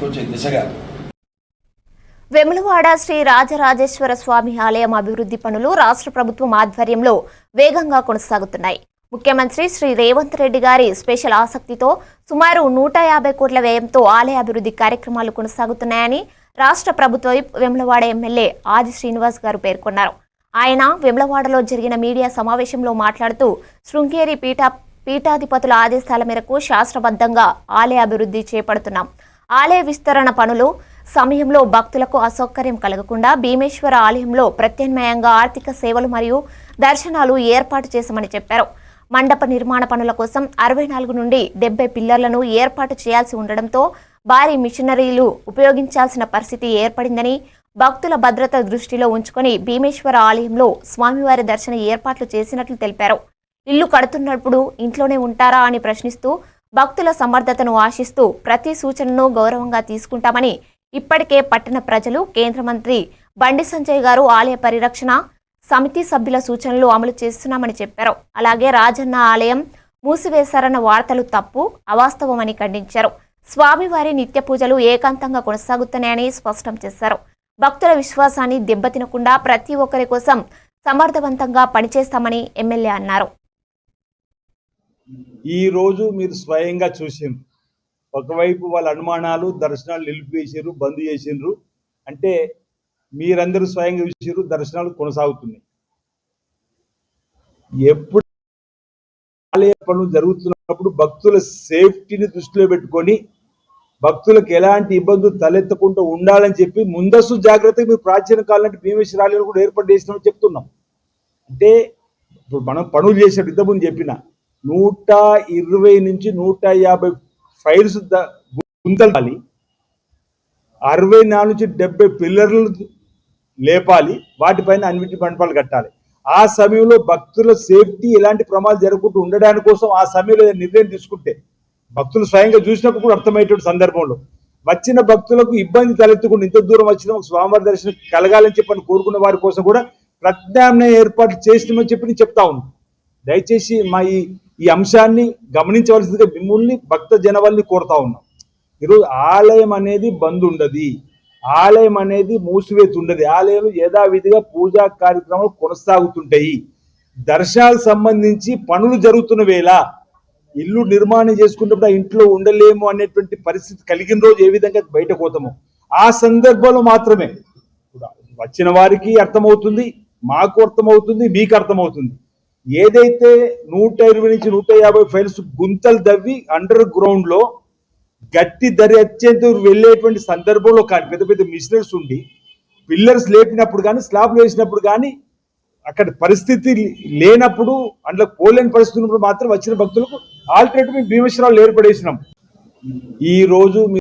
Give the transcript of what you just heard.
తీసుకొచ్చే దిశగా వెములవాడ శ్రీ రాజరాజేశ్వర స్వామి ఆలయం అభివృద్ధి పనులు రాష్ట్ర ప్రభుత్వం ఆధ్వర్యంలో వేగంగా కొనసాగుతున్నాయి. ముఖ్యమంత్రి శ్రీ రేవంత్ రెడ్డి గారి స్పెషల్ ఆసక్తితో సుమారు నూట యాభై కోట్ల వ్యయంతో ఆలయ అభివృద్ధి కార్యక్రమాలు కొనసాగుతున్నాయని రాష్ట్ర ప్రభుత్వ వెములవాడ ఎమ్మెల్యే ఆది శ్రీనివాస్ గారు పేర్కొన్నారు. ఆయన వెములవాడలో జరిగిన మీడియా సమావేశంలో మాట్లాడుతూ శృంగేరి పీఠ పీఠాధిపతుల ఆదేశాల మేరకు శాస్త్రబద్ధంగా ఆలయ అభివృద్ధి చేపడుతున్నాం. ఆలయ విస్తరణ పనులు సమయంలో భక్తులకు అసౌకర్యం కలగకుండా భీమేశ్వర ఆలయంలో ప్రత్యామ్నాయంగా ఆర్థిక సేవలు మరియు దర్శనాలు ఏర్పాటు చేశామని చెప్పారు. మండప నిర్మాణ పనుల కోసం అరవై నాలుగు నుండి డెబ్బై పిల్లర్లను ఏర్పాటు చేయాల్సి ఉండడంతో భారీ మిషనరీలు ఉపయోగించాల్సిన పరిస్థితి ఏర్పడిందని భక్తుల భద్రత దృష్టిలో ఉంచుకొని భీమేశ్వర ఆలయంలో స్వామివారి దర్శన ఏర్పాట్లు చేసినట్లు తెలిపారు. ఇల్లు కడుతున్నప్పుడు ఇంట్లోనే ఉంటారా అని ప్రశ్నిస్తూ భక్తుల సమర్థతను ఆశిస్తూ ప్రతి సూచనను గౌరవంగా తీసుకుంటామని ఇప్పటికే పట్టణ ప్రజలు కేంద్ర మంత్రి బండి సంజయ్ గారు ఆలయ పరిరక్షణ సమితి సభ్యుల సూచనలు అమలు చేస్తున్నామని చెప్పారు. అలాగే రాజన్న ఆలయం మూసివేశారన్న వార్తలు తప్పు అవాస్తవమని ఖండించారు. స్వామివారి నిత్య పూజలు ఏకాంతంగా కొనసాగుతున్నాయని స్పష్టం చేశారు. భక్తుల విశ్వాసాన్ని దెబ్బతినకుండా ప్రతి ఒక్కరి కోసం సమర్థవంతంగా పనిచేస్తామని ఎమ్మెల్యే అన్నారు. ఈ రోజు మీరు స్వయంగా చూసిండ్రు. ఒకవైపు వాళ్ళ అనుమానాలు దర్శనాలు నిలిపివేసారు బంద్ చేసిండ్రు. అంటే మీరందరూ స్వయంగా చూసారు దర్శనాలు కొనసాగుతున్నాయి. ఎప్పుడు ఆలయ పనులు జరుగుతున్నప్పుడు భక్తుల సేఫ్టీని దృష్టిలో పెట్టుకొని భక్తులకు ఎలాంటి ఇబ్బందులు తలెత్తకుండా ఉండాలని చెప్పి ముందస్తు జాగ్రత్తగా మీరు ప్రాచీన కాలం అంటే భీమేశ్వర ఆలయాలు కూడా ఏర్పాటు చేసినామని చెప్తున్నాం. అంటే ఇప్పుడు మనం పనులు చేసినట్టు ఇంతకుముందు చెప్పిన నూట ఇరవై నుంచి నూట యాభై ఫైల్స్ గుంతలు అరవై నాలుగు నుంచి డెబ్బై పిల్లర్లు లేపాలి వాటిపైన అన్నిటి మండపాలు కట్టాలి. ఆ సమయంలో భక్తుల సేఫ్టీ ఎలాంటి ప్రమాదాలు జరగకుండా ఉండడానికి కోసం ఆ సమయంలో నిర్ణయం తీసుకుంటే భక్తులు స్వయంగా చూసినప్పుడు కూడా అర్థమయ్యేటువంటి సందర్భంలో వచ్చిన భక్తులకు ఇబ్బంది తలెత్తకుండా ఇంత దూరం వచ్చిన స్వామివారి దర్శనం కలగాలని చెప్పని కోరుకున్న వారి కోసం కూడా ప్రత్యామ్నాయ ఏర్పాట్లు చేసినామని చెప్పి నేను చెప్తా ఉన్నాను దయచేసి మా ఈ ఈ అంశాన్ని గమనించవలసిందిగా మిమ్మల్ని భక్త జనవల్ని కోరుతా ఉన్నాం. ఈరోజు ఆలయం అనేది బంద్ ఉండదు. ఆలయం అనేది మూసివేతి ఉండదు ఆలయం యథావిధిగా పూజా కార్యక్రమాలు కొనసాగుతుంటాయి. దర్శనాలకు సంబంధించి పనులు జరుగుతున్న వేళ ఇల్లు నిర్మాణం చేసుకున్నప్పుడు ఆ ఇంట్లో ఉండలేము అనేటువంటి పరిస్థితి కలిగిన రోజు ఏ విధంగా బయట పోతామో ఆ సందర్భంలో మాత్రమే. వచ్చిన వారికి అర్థమవుతుంది మాకు అర్థమవుతుంది మీకు అర్థమవుతుంది. ఏదైతే నూట ఇరవై నుంచి నూట యాభై ఫైల్స్ గుంతలు దవ్వి అండర్ గ్రౌండ్లో గట్టి ధర అత్యంత వెళ్ళేటువంటి సందర్భంలో కానీ పెద్ద పెద్ద మిషనరీస్ ఉండి పిల్లర్స్ లేపినప్పుడు కానీ స్లాబ్ వేసినప్పుడు కానీ అక్కడ పరిస్థితి లేనప్పుడు అందులో పోలేని పరిస్థితి ఉన్నప్పుడు మాత్రం వచ్చిన భక్తులకు ఆల్టర్నేటివ్ భీమేశ్వరాలు ఏర్పడేసినాం. ఈ రోజు